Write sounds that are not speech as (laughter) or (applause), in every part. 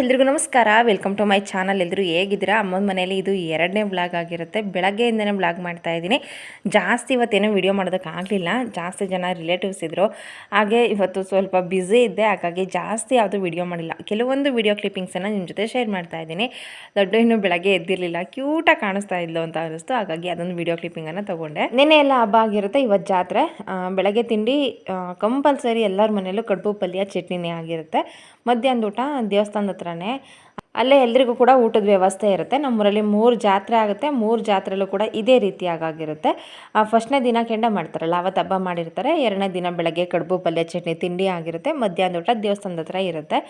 ಎಲ್ರಿಗೂ ನಮಸ್ಕಾರ. Welcome to my channel ಎಲ್ಲರೂ ಹೇಗಿದ್ದೀರಾ? ಅಮ್ಮನ ಮನೇಲಿ ಇದು ಎರಡನೇ ಬ್ಲಾಗ್ ಆಗಿರುತ್ತೆ. ಬೆಳಗ್ಗೆಯಿಂದನೇ ಬ್ಲಾಗ್ ಮಾಡ್ತಾ ಇದ್ದೀನಿ. ಜಾಸ್ತಿ ಇವತ್ತೇನೋ ವಿಡಿಯೋ ಮಾಡೋದಕ್ಕಾಗಲಿಲ್ಲ ಜಾಸ್ತಿ ಜನ ರಿಲೇಟಿವ್ಸ್ ಇದ್ದರು ಹಾಗೆ ಇವತ್ತು ಸ್ವಲ್ಪ ಬ್ಯುಸಿ ಇದ್ದೆ. ಹಾಗಾಗಿ ಜಾಸ್ತಿ ಯಾವುದು ವಿಡಿಯೋ ಮಾಡಿಲ್ಲ. ಕೆಲವೊಂದು ವಿಡಿಯೋ ಕ್ಲಿಪ್ಪಿಂಗ್ಸನ್ನು ನಿಮ್ಮ ಜೊತೆ ಶೇರ್ ಮಾಡ್ತಾ ಇದ್ದೀನಿ. ದೊಡ್ಡ ಇನ್ನೂ ಬೆಳಗ್ಗೆ ಎದ್ದಿರಲಿಲ್ಲ. ಕ್ಯೂಟಾಗಿ ಕಾಣಿಸ್ತಾ ಇದ್ಲು ಅಂತ ಅನ್ನಿಸ್ತು. ಹಾಗಾಗಿ ಅದೊಂದು ವೀಡಿಯೋ ಕ್ಲಿಪ್ಪಿಂಗನ್ನು ತೊಗೊಂಡೆ. ನಿನ್ನೆ ಎಲ್ಲ ಹಬ್ಬ ಆಗಿರುತ್ತೆ. ಇವತ್ತು ಜಾತ್ರೆ. ಬೆಳಗ್ಗೆ ತಿಂಡಿ ಕಂಪಲ್ಸರಿ ಎಲ್ಲರ ಮನೆಯಲ್ಲೂ ಕಡುಬು ಪಲ್ಯ, ಚಟ್ನಿನೇ ಆಗಿರುತ್ತೆ. ಮಧ್ಯಾಹ್ನದ ಊಟ ದೇವಸ್ಥಾನದ ಹತ್ರನೇ. ಅಲ್ಲೇ ಎಲ್ರಿಗೂ ಕೂಡ ಊಟದ ವ್ಯವಸ್ಥೆ ಇರುತ್ತೆ. ನಮ್ಮೂರಲ್ಲಿ ಮೂರು ಜಾತ್ರೆ ಆಗುತ್ತೆ. ಮೂರು ಜಾತ್ರೆಲ್ಲೂ ಕೂಡ ಇದೇ ರೀತಿಯಾಗಿರುತ್ತೆ ಫಸ್ಟ್ನೇ ದಿನ ಕೆಂಡ ಮಾಡ್ತಾರಲ್ಲ, ಅವತ್ತು ಹಬ್ಬ ಮಾಡಿರ್ತಾರೆ. ಎರಡನೇ ದಿನ ಬೆಳಗ್ಗೆ ಕಡುಬು, ಪಲ್ಯ, ಚಟ್ನಿ, ತಿಂಡಿ ಆಗಿರುತ್ತೆ. ಮಧ್ಯಾಹ್ನದ ಊಟ ದೇವಸ್ಥಾನದ ಹತ್ರ ಇರುತ್ತೆ.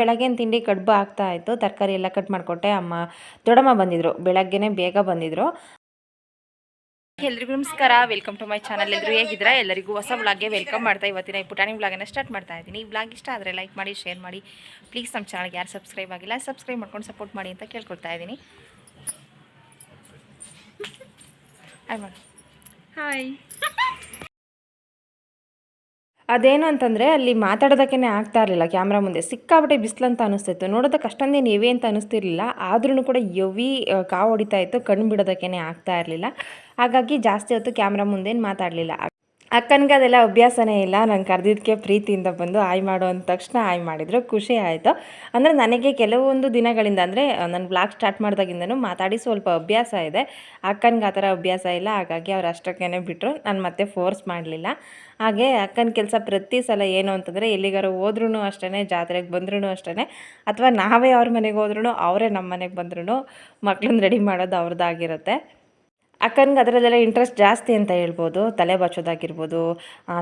ಬೆಳಗ್ಗಿನ ತಿಂಡಿ ಕಡುಬು ಆಗ್ತಾ ಇತ್ತು. ತರಕಾರಿ ಎಲ್ಲ ಕಟ್ ಮಾಡಿಕೊಟ್ಟೆ ಅಮ್ಮ ದೊಡ್ಡಮ್ಮ ಬಂದಿದ್ರು. ಬೆಳಗ್ಗೆನೇ ಬೇಗ ಬಂದಿದ್ರು. ಎಲ್ರಿಗೂ ನಮಸ್ಕಾರ. ವೆಲ್ಕಮ್ ಟು ಮೈ ಚಾನಲ್ ಎಲ್ಲರೂ ಹೇಗಿದ್ದೀರಾ? ಎಲ್ಲರಿಗೂ ಹೊಸ ವ್ಲಾಗ್ಗೆ ವೆಲ್ಕಮ್ ಮಾಡ್ತಾ ಇವತ್ತಿನ ಈ ಪುಟಾಣಿ ವ್ಲಾಗನ್ನು ಸ್ಟಾರ್ಟ್ ಮಾಡ್ತಾ ಇದ್ದೀನಿ. ಈ ಬ್ಲಾಗ್ ಇಷ್ಟ ಆದರೆ ಲೈಕ್ ಮಾಡಿ ಶೇರ್ ಮಾಡಿ. ಪ್ಲೀಸ್ ನಮ್ಮ ಚಾನಲ್ಗೆ ಯಾರು ಸಬ್ಸ್ಕ್ರೈಬ್ ಆಗಿಲ್ಲ ಸಬ್ಸ್ಕ್ರೈಬ್ ಮಾಡ್ಕೊಂಡು ಸಪೋರ್ಟ್ ಮಾಡಿ ಅಂತ ಕೇಳ್ಕೊಳ್ತಾ ಇದ್ದೀನಿ. ಹಾಯ್ ಮಾಡಿ ಹಾಯ್ ಅದೇನು ಅಂತಂದರೆ ಅಲ್ಲಿ ಮಾತಾಡೋದಕ್ಕೇ ಆಗ್ತಾ ಇರಲಿಲ್ಲ ಕ್ಯಾಮ್ರಾ ಮುಂದೆ. ಸಿಕ್ಕಾಬಟ್ಟೆ ಬಿಸಿಲು ಅಂತ ಅನಿಸ್ತಿತ್ತು. ನೋಡೋದಕ್ಕೆ ಅಷ್ಟೊಂದೇನು ಹೆವಿ ಅಂತ ಅನಿಸ್ತಿರ್ಲಿಲ್ಲ. ಆದ್ರೂ ಕೂಡ ಯವಿ ಕಾವು ಹೊಡಿತಾ ಇತ್ತು. ಕಣ್ಣು ಬಿಡೋದಕ್ಕೇ ಆಗ್ತಾ ಇರಲಿಲ್ಲ. ಹಾಗಾಗಿ ಜಾಸ್ತಿ ಹೊತ್ತು ಕ್ಯಾಮ್ರಾ ಮುಂದೇನು ಮಾತಾಡಲಿಲ್ಲ. ಅಕ್ಕನಿಗೆ ಅದೆಲ್ಲ ಅಭ್ಯಾಸನೇ ಇಲ್ಲ. ನಾನು ಕರೆದಿದ್ದಕ್ಕೆ ಪ್ರೀತಿಯಿಂದ ಬಂದು ಆಯ್ ಮಾಡು ಅಂದ ತಕ್ಷಣ ಆಯ್ ಮಾಡಿದ್ರು. ಖುಷಿ ಆಯಿತು. ಅಂದರೆ ನನಗೆ ಕೆಲವೊಂದು ದಿನಗಳಿಂದ ಅಂದರೆ ನಾನು ಬ್ಲಾಗ್ ಸ್ಟಾರ್ಟ್ ಮಾಡಿದಾಗಿಂದನೂ ಮಾತಾಡಿ ಸ್ವಲ್ಪ ಅಭ್ಯಾಸ ಇದೆ. ಅಕ್ಕನಿಗೆ ಆ ಥರ ಅಭ್ಯಾಸ ಇಲ್ಲ. ಹಾಗಾಗಿ ಅವ್ರು ಅಷ್ಟಕ್ಕೇ ಬಿಟ್ಟರು ನಾನು ಮತ್ತೆ ಫೋರ್ಸ್ ಮಾಡಲಿಲ್ಲ. ಹಾಗೆ ಅಕ್ಕನ ಕೆಲಸ ಪ್ರತಿ ಸಲ ಏನು ಅಂತಂದರೆ, ಎಲ್ಲಿಗಾರು ಹೋದ್ರೂ ಅಷ್ಟೇ ಜಾತ್ರೆಗೆ ಬಂದ್ರೂ ಅಷ್ಟೇ ಅಥವಾ ನಾವೇ ಅವ್ರ ಮನೆಗೆ ಹೋದ್ರೂ ಅವರೇ ನಮ್ಮ ಮನೆಗೆ ಬಂದ್ರೂ ಮಕ್ಳನ್ನ ರೆಡಿ ಮಾಡೋದು ಅವ್ರದ್ದಾಗಿರುತ್ತೆ ಅಕ್ಕನಿಗೆ ಅದರಲ್ಲೆಲ್ಲ ಇಂಟ್ರೆಸ್ಟ್ ಜಾಸ್ತಿ ಅಂತ ಹೇಳ್ಬೋದು, ತಲೆ ಬಾಚೋದಾಗಿರ್ಬೋದು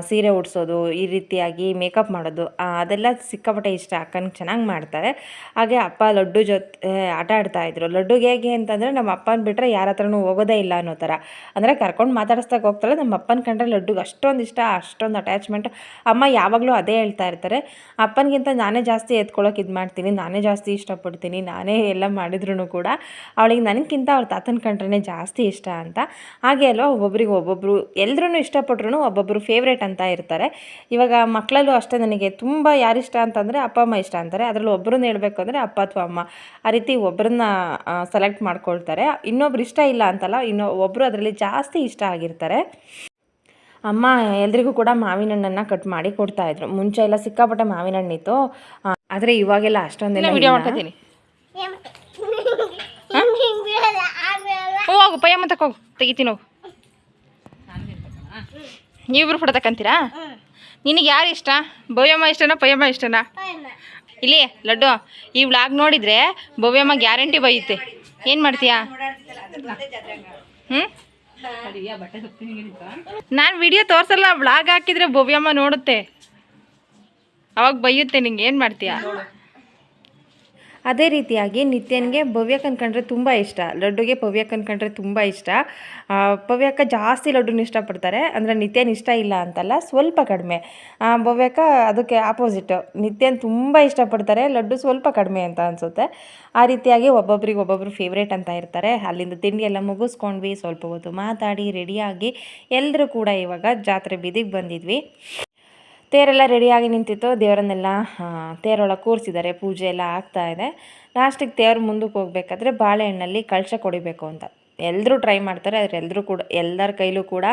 ಸೀರೆ ಉಡಿಸೋದು, ಈ ರೀತಿಯಾಗಿ ಮೇಕಪ್ ಮಾಡೋದು ಅದೆಲ್ಲ ಸಿಕ್ಕಾಪಟ್ಟೆ ಇಷ್ಟ ಅಕ್ಕನಿಗೆ ಚೆನ್ನಾಗಿ ಮಾಡ್ತಾರೆ. ಹಾಗೆ ಅಪ್ಪ ಲಡ್ಡು ಜೊತೆ ಆಟ ಆಡ್ತಾ ಇದ್ರು. ಲಡ್ಡುಗೆ ಹೇಗೆ ಅಂತಂದರೆ ನಮ್ಮ ಅಪ್ಪನ ಬಿಟ್ಟರೆ ಯಾರ ಹತ್ರನೂ ಹೋಗೋದೇ ಇಲ್ಲ ಅನ್ನೋ ಥರ. ಅಂದರೆ ಕರ್ಕೊಂಡು ಮಾತಾಡಿಸ್ದಾಗ ಹೋಗ್ತಾಳೆ ನಮ್ಮ ಅಪ್ಪನ ಕಂಡ್ರೆ ಲಡ್ಡುಗೆ ಅಷ್ಟೊಂದು ಇಷ್ಟ, ಅಷ್ಟೊಂದು ಅಟ್ಯಾಚ್ಮೆಂಟ್ ಅಮ್ಮ ಯಾವಾಗಲೂ ಅದೇ ಹೇಳ್ತಾ ಇರ್ತಾರೆ. ಅಪ್ಪನಿಗಿಂತ ನಾನೇ ಜಾಸ್ತಿ ಎತ್ಕೊಳ್ಳೋಕೆ ಇದು ಮಾಡ್ತೀನಿ, ನಾನೇ ಜಾಸ್ತಿ ಇಷ್ಟಪಡ್ತೀನಿ, ನಾನೇ ಎಲ್ಲ ಮಾಡಿದ್ರು ಕೂಡ, ಅವಳಿಗೆ ನನಗಿಂತ ಅವ್ರ ತಾತನ ಕಂಡ್ರೆ ಜಾಸ್ತಿ ಇಷ್ಟ ಅಂತ. ಹಾಗೆ ಅಲ್ವಾ ಒಬ್ಬೊಬ್ರಿಗೆ ಒಬ್ಬೊಬ್ಬರು ಎಲ್ಲರೂ ಇಷ್ಟಪಟ್ರು ಒಬ್ಬೊಬ್ಬರು ಫೇವ್ರೇಟ್ ಅಂತ ಇರ್ತಾರೆ. ಇವಾಗ ಮಕ್ಕಳಲ್ಲೂ ಅಷ್ಟೇ ನನಗೆ ತುಂಬ ಯಾರಿಷ್ಟ ಅಂತಂದರೆ ಅಪ್ಪ ಅಮ್ಮ ಇಷ್ಟ ಅಂತಾರೆ. ಅದರಲ್ಲಿ ಒಬ್ಬರನ್ನ ಹೇಳಬೇಕು ಅಂದರೆ ಅಪ್ಪ ಅಥವಾ ಅಮ್ಮ. ಆ ರೀತಿ ಒಬ್ಬರನ್ನ ಸೆಲೆಕ್ಟ್ ಮಾಡ್ಕೊಳ್ತಾರೆ. ಇನ್ನೊಬ್ರು ಇಷ್ಟ ಇಲ್ಲ ಅಂತಲ್ಲ ಇನ್ನೊ ಒಬ್ಬರು ಅದರಲ್ಲಿ ಜಾಸ್ತಿ ಇಷ್ಟ ಆಗಿರ್ತಾರೆ. ಅಮ್ಮ ಎಲ್ರಿಗೂ ಕೂಡ ಮಾವಿನ ಹಣ್ಣನ್ನು ಕಟ್ ಮಾಡಿ ಕೊಡ್ತಾ ಇದ್ರು. ಮುಂಚೆ ಎಲ್ಲ ಸಿಕ್ಕಾಪಟ್ಟೆ ಮಾವಿನ ಹಣ್ಣಿತ್ತು ಇತ್ತು ಆದರೆ ಇವಾಗೆಲ್ಲ ಅಷ್ಟೊಂದೆಲ್ಲ ವಿಡಿಯೋ. ಮಾಡ್ಕೊತೀನಿ. (laughs) ಹೋಗು, ಪಯ್ಯ ಮತ್ತೆ ಹೋಗು. ತೆಗಿತೀನಿ ಹೋಗು. ನೀವಿಬ್ರು ಫೋಟೋ ತಕ್ಕಂತೀರಾ ನಿನಗೆ ಯಾರು ಇಷ್ಟ? ಭವ್ಯಮ್ಮ ಇಷ್ಟನಾ, ಪಯ್ಯಮ್ಮ ಇಷ್ಟನಾ? ಇಲ್ಲಿ, ಲಡ್ಡು. ಈ ವ್ಲಾಗ್ ನೋಡಿದ್ರೆ ಭವ್ಯಮ್ಮ ಗ್ಯಾರಂಟಿ ಬೈಯುತ್ತೆ. ಏನು ಮಾಡ್ತೀಯಾ? ಹ್ಞೂ ನಾನು ವಿಡಿಯೋ ತೋರ್ಸಲ್ಲ ವ್ಲಾಗ್ ಹಾಕಿದ್ರೆ ಭವ್ಯಮ್ಮ ನೋಡುತ್ತೆ. ಅವಾಗ ಬೈಯುತ್ತೆ, ನಿಂಗೆ ಏನು ಮಾಡ್ತೀಯಾ? ಅದೇ ರೀತಿಯಾಗಿ ನಿತ್ಯನ್ಗೆ ಭವ್ಯ ಕನ್ಕಂಡ್ರೆ ತುಂಬ ಇಷ್ಟ. ಲಡ್ಡುಗೆ ಭವ್ಯ ಕನ್ಕಂಡ್ರೆ ತುಂಬ ಇಷ್ಟ. ಪವ್ಯಕ್ಕ ಜಾಸ್ತಿ ಲಡ್ಡುನ ಇಷ್ಟಪಡ್ತಾರೆ. ಅಂದರೆ ನಿತ್ಯನ್ ಇಷ್ಟ ಇಲ್ಲ ಅಂತಲ್ಲ, ಸ್ವಲ್ಪ ಕಡಿಮೆ. ಭವ್ಯಕ್ಕ ಅದಕ್ಕೆ ಆಪೋಸಿಟ್ ನಿತ್ಯನ್ ತುಂಬ ಇಷ್ಟಪಡ್ತಾರೆ, ಲಡ್ಡು ಸ್ವಲ್ಪ ಕಡಿಮೆ ಅಂತ ಅನಿಸುತ್ತೆ. ಆ ರೀತಿಯಾಗಿ ಒಬ್ಬೊಬ್ರಿಗೆ ಒಬ್ಬೊಬ್ರು ಫೇವ್ರೇಟ್ ಅಂತ ಇರ್ತಾರೆ. ಅಲ್ಲಿಂದ ತಿಂಡಿ ಎಲ್ಲ ಮುಗಿಸ್ಕೊಂಡ್ವಿ, ಸ್ವಲ್ಪ ಹೊತ್ತು ಮಾತಾಡಿ ರೆಡಿಯಾಗಿ ಎಲ್ಲರೂ ಕೂಡ ಇವಾಗ ಜಾತ್ರೆ ಬೀದಿಗೆ ಬಂದಿದ್ವಿ. ತೇರೆಲ್ಲ ರೆಡಿಯಾಗಿ ನಿಂತಿತ್ತು. ದೇವರನ್ನೆಲ್ಲ ತೇರೊಳಗೆ ಕೂರಿಸಿದ್ದಾರೆ. ಪೂಜೆ ಎಲ್ಲ ಆಗ್ತಾ ಇದೆ. ಲಾಸ್ಟಿಗೆ ತೇರು ಮುಂದಕ್ಕೆ ಹೋಗ್ಬೇಕಾದ್ರೆ ಬಾಳೆಹಣ್ಣಲ್ಲಿ ಕಳಶ ಕೊಡಿಬೇಕು ಅಂತ. ಎಲ್ಲರೂ ಟ್ರೈ ಮಾಡ್ತಾರೆ, ಆದರೆ ಎಲ್ಲರೂ ಕೂಡ, ಎಲ್ಲರ ಕೈಲೂ ಕೂಡ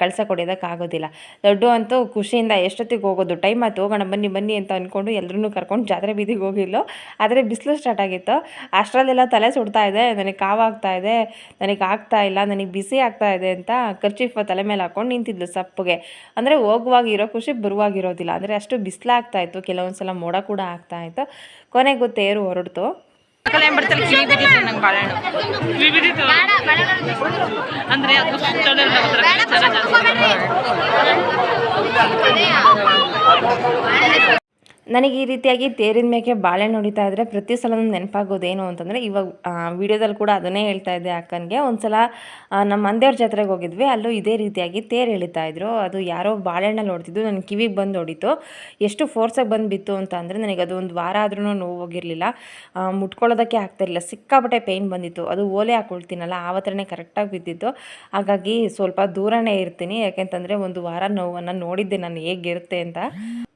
ಕಳಸ ಕೊಡೋದಕ್ಕಾಗೋದಿಲ್ಲ ದೊಡ್ಡ ಅಂತೂ ಖುಷಿಯಿಂದ ಎಷ್ಟೊತ್ತಿಗೆ ಹೋಗೋದು? ಟೈಮ್ ಆಯ್ತು, ಹೋಗೋಣ, ಬನ್ನಿ ಬನ್ನಿ ಅಂತ ಅಂದ್ಕೊಂಡು ಎಲ್ಲರೂ ಕರ್ಕೊಂಡು ಜಾತ್ರೆ ಬೀದಿಗೆ ಹೋಗಿಲ್ಲ ಆದರೆ ಬಿಸಿಲು ಸ್ಟಾರ್ಟ್ ಆಗಿತ್ತು. ಅಷ್ಟರಲ್ಲೆಲ್ಲ ತಲೆ ಸುಡ್ತಾ ಇದೆ, ನನಗೆ ಕಾವಾಗ್ತಾ ಇದೆ, ನನಗೆ ಆಗ್ತಾ ಇಲ್ಲ, ನನಗೆ ಬಿಸಿ ಆಗ್ತಾ ಇದೆ ಅಂತ ಕರ್ಚಿಫ್ ತಲೆ ಮೇಲೆ ಹಾಕೊಂಡು ನಿಂತಿದ್ಲು ಸಪ್ಪಗೆ. ಅಂದರೆ ಹೋಗುವಾಗ ಇರೋ ಖುಷಿ ಬರುವಾಗಿರೋದಿಲ್ಲ. ಅಂದರೆ ಅಷ್ಟು ಬಿಸಿಲಾಗ್ತಾ ಇತ್ತು. ಕೆಲವೊಂದು ಸಲ ಮೋಡ ಕೂಡ ಆಗ್ತಾ ಇತ್ತು. ಕೊನೆಗೂ ತೇರು ಹೊರಡ್ತು. ಮಕ್ಕಳು ಕಿವಿ ಬಿದ್ದಿತ್ತು ನಂಗೆ ಬಾಳೆಹಣ್ಣು ಕಿವಿ ಬಿದ್ದಿತ್ತು ಅಂದ್ರೆ ಅದು ಸುತ್ತಲೇ. ನನಗೆ ಈ ರೀತಿಯಾಗಿ ತೇರಿನ ಮೇಲೆ ಬಾಳೆಹಣ್ಣು ಹೊಡಿತಾ ಇದ್ದರೆ ಪ್ರತಿ ಸಲ ನೆನಪಾಗೋದೇನು ಅಂತಂದರೆ ಇವಾಗ ವಿಡಿಯೋದಲ್ಲಿ ಕೂಡ ಅದನ್ನೇ ಹೇಳ್ತಾ ಇದ್ದೆ ಅಕ್ಕನಿಗೆ. ಒಂದು ಸಲ ನಮ್ಮ ಮಂದೆಯವ್ರ ಜಾತ್ರೆಗೆ ಹೋಗಿದ್ವಿ. ಅಲ್ಲೂ ಇದೇ ರೀತಿಯಾಗಿ ತೇರು ಎಳಿತಾ ಇದ್ರು. ಅದು ಯಾರೋ ಬಾಳೆಹಣ್ಣಲ್ಲಿ ಹೊಡ್ತಿದ್ದು. ನನ್ನ ಕಿವಿಗೆ ಬಂದು ಹೊಡಿತು. ಎಷ್ಟು ಫೋರ್ಸಾಗಿ ಬಂದು ಬಿತ್ತು ಅಂತ ಅಂದರೆ ನನಗೆ ಅದು ಒಂದು ವಾರ ಆದ್ರೂ ನೋವು ಹೋಗಿರಲಿಲ್ಲ. ಮುಟ್ಕೊಳ್ಳೋದಕ್ಕೆ ಆಗ್ತಿರಲಿಲ್ಲ ಸಿಕ್ಕಾಪಟ್ಟೆ ಪೇಯ್ನ್ ಬಂದಿತ್ತು. ಅದು ಓಲೆ ಹಾಕೊಳ್ತೀನಲ್ಲ ಥರನೇ ಕರೆಕ್ಟಾಗಿ ಬಿದ್ದಿತ್ತು. ಹಾಗಾಗಿ ಸ್ವಲ್ಪ ದೂರನೇ ಇರ್ತೀನಿ. ಯಾಕೆಂತಂದರೆ ಒಂದು ವಾರ ನೋವನ್ನು ನೋಡಿದ್ದೆ ನಾನು ಹೇಗಿರುತ್ತೆ ಅಂತ.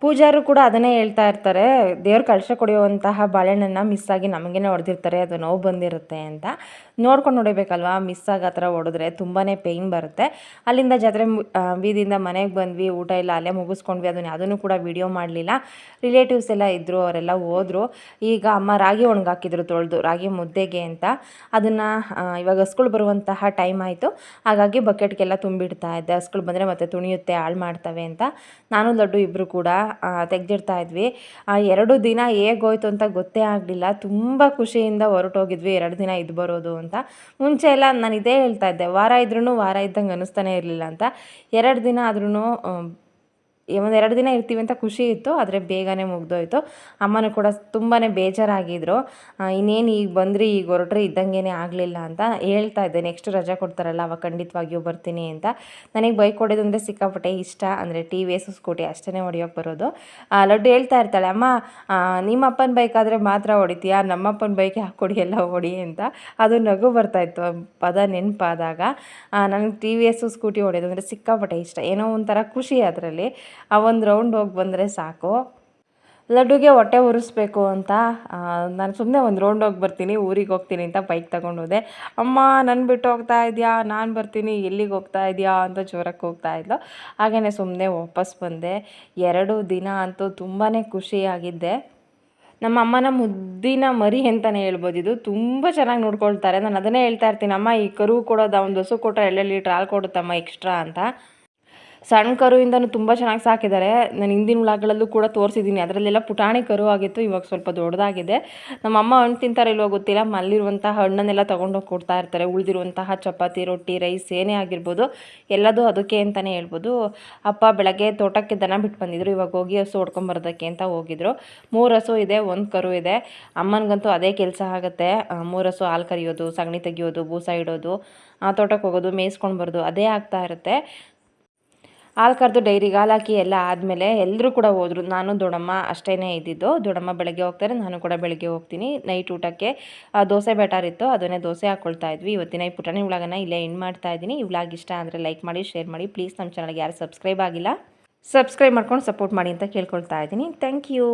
ಪೂಜಾರು ಕೂಡ ಅದನ್ನೇ ಹೇಳ್ತಾ ಇರ್ತಾರೆ, ದೇವ್ರ ಕಳಶ ಕೊಡಿಯುವಂತಹ ಬಾಳೆಹಣ್ಣನ್ನು ಮಿಸ್ ಆಗಿ ನಮಗೇನೆ ಹೊಡೆದಿರ್ತಾರೆ, ಅದು ನೋವು ಬಂದಿರುತ್ತೆ ಅಂತ. ನೋಡ್ಕೊಂಡು ಹೊಡಿಬೇಕಲ್ವಾ ಮಿಸ್ ಆಗಿ ಆ ಥರ ಹೊಡೆದ್ರೆ ತುಂಬಾ ಪೇಯ್ನ್ ಬರುತ್ತೆ. ಅಲ್ಲಿಂದ ಜಾತ್ರೆ ಬೀದಿಯಿಂದ ಮನೆಗೆ ಬಂದ್ವಿ, ಊಟ ಎಲ್ಲ ಅಲ್ಲೇ ಮುಗಿಸ್ಕೊಂಡ್ವಿ, ಅದನ್ನು ಯಾವುದನ್ನು ಕೂಡ ವಿಡಿಯೋ ಮಾಡಲಿಲ್ಲ. ರಿಲೇಟಿವ್ಸ್ ಎಲ್ಲ ಇದ್ದರು ಅವರೆಲ್ಲ ಹೋದರು. ಈಗ ಅಮ್ಮ ರಾಗಿ ಒಣಗಾಕಿದ್ರು ತೊಳೆದು, ರಾಗಿ ಮುದ್ದೆಗೆ ಅಂತ. ಅದನ್ನು ಇವಾಗ ಹಸ್ಗಳು ಬರುವಂತಹ ಟೈಮ್ ಆಯಿತು. ಹಾಗಾಗಿ ಬಕೆಟ್ಗೆಲ್ಲ ತುಂಬಿಡ್ತಾ ಇದ್ದೆ. ಹಸ್ಗಳು ಬಂದರೆ ಮತ್ತೆ ತುಣಿಯುತ್ತೆ, ಹಾಳು ಮಾಡ್ತವೆ ಅಂತ. ನಾನು ಲಡ್ಡು ಇಬ್ಬರು ಕೂಡ ತೆಗ್ದಿಡ್ತಾ ಇದ್ವಿ. ಆ, ಎರಡು ದಿನ ಹೇಗೋಯ್ತು ಅಂತ ಗೊತ್ತೇ ಆಗಲಿಲ್ಲ. ತುಂಬ ಖುಷಿಯಿಂದ ಹೊರಟೋಗಿದ್ವಿ. ಎರಡು ದಿನ ಇದು ಬರೋದು ಅಂತ. ಮುಂಚೆ ಎಲ್ಲ ನಾನು ಇದೇ ಹೇಳ್ತಾ ಇದ್ದೆ. ವಾರ ಇದ್ರೂ ವಾರ ಇದ್ದಂಗೆ ಅನ್ನಿಸ್ತಾನೆ ಇರಲಿಲ್ಲ ಅಂತ. ಎರಡು ದಿನ ಆದ್ರೂ ಒಂದು ಎರಡು ದಿನ ಇರ್ತೀವಿ ಅಂತ ಖುಷಿ ಇತ್ತು, ಆದರೆ ಬೇಗನೆ ಮುಗ್ದೋಯ್ತು. ಅಮ್ಮನೂ ಕೂಡ ತುಂಬಾ ಬೇಜಾರಾಗಿದ್ರು. ಇನ್ನೇನು ಈಗ ಬಂದ್ರಿ, ಈಗ ಹೊರಟ್ರೆ ಇದ್ದಂಗೆ ಆಗಲಿಲ್ಲ ಅಂತ ಹೇಳ್ತಾ ಇದ್ದೆ. ನೆಕ್ಸ್ಟ್ ರಜೆ ಕೊಡ್ತಾರಲ್ಲ, ಅವಾಗ ಖಂಡಿತವಾಗಿಯೂ ಬರ್ತೀನಿ ಅಂತ. ನನಗೆ ಬೈಕ್ ಹೊಡೆಯೋದು ಅಂದರೆ ಸಿಕ್ಕಾಪಟ್ಟೆ ಇಷ್ಟ. ಅಂದರೆ ಟಿ ವಿ ಎಸ್ ಸ್ಕೂಟಿ ಅಷ್ಟೇ ಹೊಡಿಯೋಕೆ ಬರೋದು. ಲಡ್ಡು ಹೇಳ್ತಾ ಇರ್ತಾಳೆ, ಅಮ್ಮ ನಿಮ್ಮಪ್ಪನ ಬೈಕ್ ಆದರೆ ಮಾತ್ರ ಹೊಡಿತೀಯಾ? ನಮ್ಮಪ್ಪನ ಬೈಕ್ ಹಾಕ್ಕೊಡಿ ಎಲ್ಲ ಹೊಡಿ ಅಂತ. ಅದು ನಗು ಬರ್ತಾಯಿತ್ತು ಪದ ನೆನಪಾದಾಗ. ನನಗೆ ಟಿ ವಿ ಎಸ್ಸು ಸ್ಕೂಟಿ ಹೊಡೆಯೋದು ಅಂದರೆ ಸಿಕ್ಕಾಪಟ್ಟೆ ಇಷ್ಟ. ಏನೋ ಒಂಥರ ಖುಷಿ ಅದರಲ್ಲಿ. ಆ ಒಂದು ರೌಂಡ್ ಹೋಗಿ ಬಂದರೆ ಸಾಕು. ಲಡ್ಡುಗೆ ಹೊಟ್ಟೆ ಉರಿಸ್ಬೇಕು ಅಂತ ನಾನು ಸುಮ್ಮನೆ ಒಂದು ರೌಂಡ್ ಹೋಗಿ ಬರ್ತೀನಿ, ಊರಿಗೆ ಹೋಗ್ತೀನಿ ಅಂತ ಬೈಕ್ ತಗೊಂಡು ಹೋದೆ ಅಮ್ಮ ನನ್ನ ಬಿಟ್ಟು ಹೋಗ್ತಾ ಇದೆಯಾ? ನಾನು ಬರ್ತೀನಿ, ಎಲ್ಲಿಗೆ ಹೋಗ್ತಾ ಇದೆಯಾ ಅಂತ ಜೋರಕ್ಕೆ ಹೋಗ್ತಾ ಇದ್ಲು. ಹಾಗೆಯೇ ಸುಮ್ಮನೆ ವಾಪಸ್ ಬಂದೆ. ಎರಡು ದಿನ ಅಂತೂ ತುಂಬಾ ಖುಷಿಯಾಗಿದ್ದೆ. ನಮ್ಮ ಅಮ್ಮನ ಮುದ್ದಿನ ಮರಿ ಅಂತಲೇ ಹೇಳ್ಬೋದು ಇದು. ತುಂಬ ಚೆನ್ನಾಗಿ ನೋಡ್ಕೊಳ್ತಾರೆ. ನಾನು ಅದನ್ನೇ ಹೇಳ್ತಾ ಇರ್ತೀನಿ. ಅಮ್ಮ, ಈ ಕರು ಕೊಡೋದು ಒಂದು ಹಸು ಕೊಟ್ಟರೆ ಎರಡು ಲೀಟ್ರ್ ಹಾಲು ಕೊಡುತ್ತಮ್ಮ ಎಕ್ಸ್ಟ್ರಾ ಅಂತ. ಸಣ್ಣ ಕರುವಿಂದನೂ ತುಂಬ ಚೆನ್ನಾಗಿ ಸಾಕಿದ್ದಾರೆ. ನಾನು ಹಿಂದಿನ ವ್ಲಾಗ್ಗಳಲ್ಲೂ ಕೂಡ ತೋರಿಸಿದ್ದೀನಿ ಅದರಲ್ಲೆಲ್ಲ ಪುಟಾಣಿ ಕರು ಆಗಿತ್ತು ಇವಾಗ ಸ್ವಲ್ಪ ದೊಡ್ಡದಾಗಿದೆ. ನಮ್ಮ ಅಮ್ಮ ಹಣ್ಣು ತಿಂತಾರೆ ಇಲ್ವೋ ಗೊತ್ತಿಲ್ಲ. ಮಲ್ಲಿರುವಂತಹ ಹಣ್ಣನ್ನೆಲ್ಲ ತೊಗೊಂಡೋಗಿ ಕೊಡ್ತಾ ಇರ್ತಾರೆ. ಉಳಿದಿರುವಂತಹ ಚಪಾತಿ ರೊಟ್ಟಿ ರೈಸ್ ಏನೇ ಆಗಿರ್ಬೋದು ಎಲ್ಲದೂ ಅದಕ್ಕೆ ಅಂತಲೇ ಹೇಳ್ಬೋದು. ಅಪ್ಪ ಬೆಳಗ್ಗೆ ತೋಟಕ್ಕೆ ದನ ಬಿಟ್ಟು ಬಂದಿದ್ರು. ಇವಾಗ ಹೋಗಿ ಹಸು ಹೊಡ್ಕೊಂಬರೋದಕ್ಕೆ ಅಂತ ಹೋಗಿದ್ರು. ಮೂರು ಹಸು ಇದೆ ಒಂದು ಕರು ಇದೆ. ಅಮ್ಮನಿಗಂತೂ ಅದೇ ಕೆಲಸ ಆಗುತ್ತೆ. ಮೂರು ಹಸು ಹಾಲು ಕರಿಯೋದು ಸಗಣಿ ತೆಗಿಯೋದು ಬೂಸ ಇಡೋದು ಆ, ತೋಟಕ್ಕೆ ಹೋಗೋದು ಮೇಯಿಸ್ಕೊಂಡು ಬರೋದು ಅದೇ ಆಗ್ತಾ ಇರುತ್ತೆ. ಹಾಲು ಕರೆದು ಡೈರಿಗೆ ಹಾಲು ಹಾಕಿ ಎಲ್ಲ ಆದಮೇಲೆ ಎಲ್ಲರೂ ಕೂಡ ಹೋದರು. ನಾನು, ದೊಡಮ್ಮ ಅಷ್ಟೇ ಇದ್ದಿದ್ದು. ದೊಡಮ್ಮ ಬೆಳಗ್ಗೆ ಹೋಗ್ತಾರೆ, ನಾನು ಕೂಡ ಬೆಳಗ್ಗೆ ಹೋಗ್ತೀನಿ. ನೈಟ್ ಊಟಕ್ಕೆ ದೋಸೆ ಬೆಟರ್ ಇತ್ತು. ಅದನ್ನೇ ದೋಸೆ ಹಾಕ್ಕೊಳ್ತಾ ಇದ್ವಿ. ಇವತ್ತಿನ ಈ ಪುಟಾಣಿ ವ್ಲಾಗನ್ನು ಇಲ್ಲೇ ಎಂಡ್ ಮಾಡ್ತಾ ಇದ್ದೀನಿ. ಈ ಇಷ್ಟ ಅಂದರೆ ಲೈಕ್ ಮಾಡಿ ಶೇರ್ ಮಾಡಿ. ಪ್ಲೀಸ್ ನಮ್ಮ ಚಾನಲ್ಗೆ ಯಾರು ಸಬ್ಸ್ಕ್ರೈಬ್ ಆಗಿಲ್ಲ ಸಬ್ಸ್ಕ್ರೈಬ್ ಮಾಡ್ಕೊಂಡು ಸಪೋರ್ಟ್ ಮಾಡಿ ಅಂತ ಕೇಳ್ಕೊಳ್ತಾ ಇದ್ದೀನಿ. Thank you